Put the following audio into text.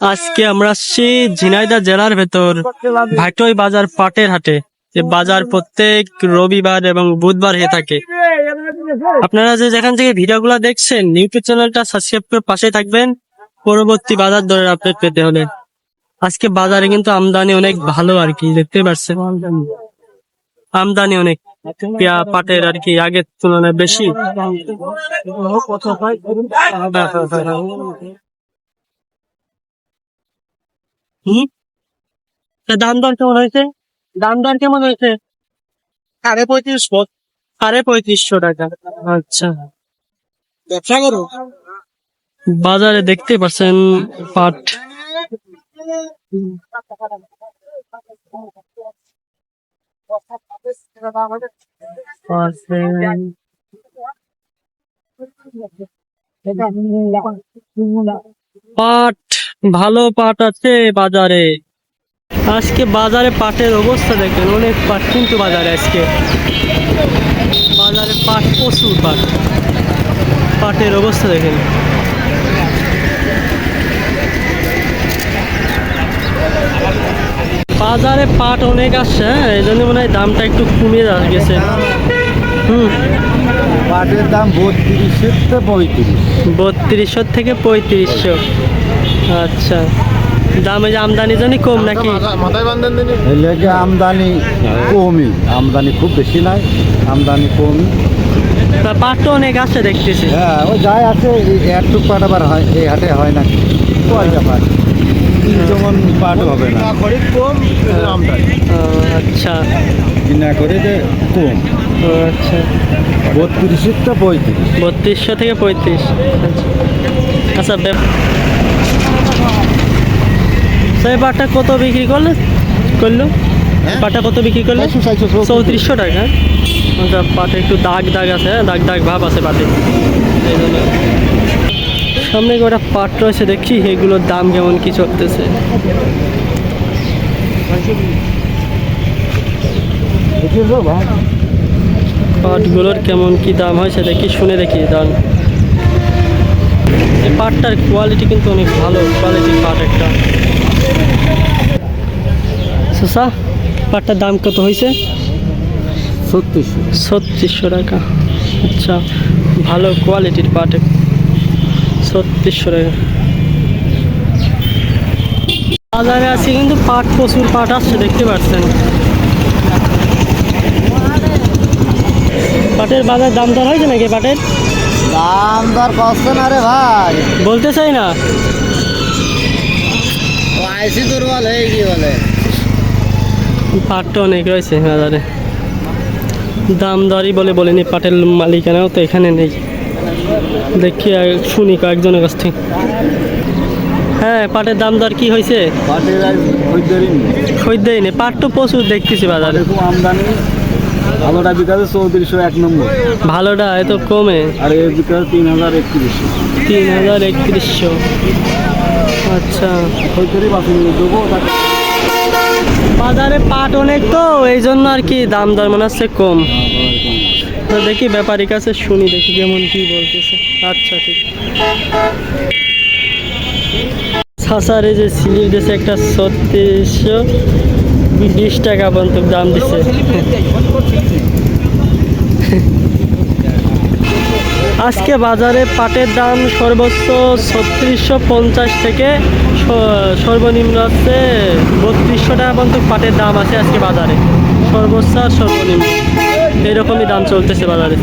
আজকে আমরা আসছি ঝিনাইদা জেলার ভেতর, ভাটই বাজার পাটের হাটে। যে বাজার প্রত্যেক রবিবার এবং বুধবার হয়ে থাকে। আপনারা যে যেখান থেকে ভিডিওগুলো দেখছেন, ইউটিউব চ্যানেলটা সাবস্ক্রাইব করে পাশে থাকবেন। পরবর্তী বাজার দরের আপডেট পেতে হলে। আজকে বাজারে কিন্তু আমদানি অনেক ভালো আর কি দেখতে পাচ্ছেন আমদানি অনেক। পেঁয়া, পাটের আর কি, আগের তুলনায় বেশি। হুম? দাম দর কেমন হয়েছে? দাম দর কেমন হয়েছে? সাড়ে পঁয়ত্রিশশো সাড়ে পঁয়ত্রিশশো টাকা। আচ্ছা। ব্যবসা করো? বাজারে দেখতে পাচ্ছেন পাট। পাট। ভালো পাট আছে বাজারে। আজকে বাজারে পাটের অবস্থা দেখেন অনেক পাট কিন্তু বাজারে আজকে। বাজারে পাট প্রচুর পাট। পাটের অবস্থা দেখেন। বাজারে পাট অনেক আসছে হ্যাঁ? এই জন্য মনে হয় দামটা একটু কমিয়ে যাওয়া গেছে। হুম। পাটের দাম বত্রিশের তো পঁয়ত্রিশ বত্রিশশো থেকে পঁয়ত্রিশশো। আচ্ছা। দাম যে আমদানি জন্য কম নাকি? এই লেগে আমদানি কমই। আমদানি খুব বেশি নাই আমদানি কমই। তা পাট তো অনেক আছে দেখতেছি। হ্যাঁ ও যাই আছে এই একটু পাট আবার হয় এই হাটে হয় না। কয়টা পাট? যেমন পাট হবে না। কম আমদানি। আচ্ছা। কিনা করে যে কম। ও, আচ্ছা। বত্রিশের তো পঁয়ত্রিশ। বত্রিশশো থেকে পঁয়ত্রিশ। আচ্ছা। আচ্ছা সেই পাটটা কত বিক্রি করলে? করল? হ্যাঁ? পাটটা কত বিক্রি করলে? চৌত্রিশশো টাকা। আচ্ছা পাটে একটু দাগ দাগ আছে হ্যাঁ? দাগ দাগ ভাব আছে পাটে সামনে কটা পাট রয়েছে দেখি এগুলোর দাম কেমন কি চলতেছে? পাটগুলোর কেমন কি দাম হয় সেটা কি শুনে দেখি দাম এই পাটটার কোয়ালিটি কিন্তু অনেক ভালো কোয়ালিটির পাট একটা। শশা পাটটার দাম কত হয়েছে ছত্রিশশো। ছত্রিশশো টাকা। আচ্ছা ভালো কোয়ালিটির পাট ছত্রিশশো টাকা। বাজারে আছে কিন্তু পাট প্রচুর পাট আসছে দেখতে পাচ্ছেন। পাটের বাজার দাম দর হয়েছে নাকি পাটের? দাম দর করছে না রে ভাই। বলতে চাই না। আইসি দুর্বল হয়ে কি বলে। পাটটা অনেক রয়েছে বাজারে। দাম দরই বলে বলেনি পাটের মালিকানাও তো এখানে নেই। দেখি শুনি কয়েকজনের কাছ থেকে। হ্যাঁ পাটের দাম দর কি হয়েছে? খরিদ্দারি নেই। পাট তো প্রচুর দেখতেছি বাজারে। আমদানি ভালোটা বিকাশে চৌত্রিশশো এক নম্বর। ভালোটা এত কমে? আর এর বিকাশে তিন হাজার একত্রিশশো তিন হাজার একত্রিশশো। আচ্ছা। খরিদ্দারি বাসন দেবো বাজারে পাট অনেক তো, এই জন্য আর কি দাম দর মনে হচ্ছে কম। তো দেখি ব্যাপারীর কাছে শুনি, দেখি কেমন কি বলতেছে। আচ্ছা ঠিক। ছাসারে যে স্লিপ দিয়েছে একটা ছত্রিশশো বিশ টাকা পর্যন্ত দাম দিছে। আজকে বাজারে পাটের দাম সর্বোচ্চ ছত্রিশশো পঞ্চাশ থেকে সর্বনিম্ন হচ্ছে বত্রিশশো টাকা পর্যন্ত পাটের দাম আছে আজকে বাজারে। সর্বোচ্চ আর সর্বনিম্ন। এইরকমই দাম চলতেছে বাজারে।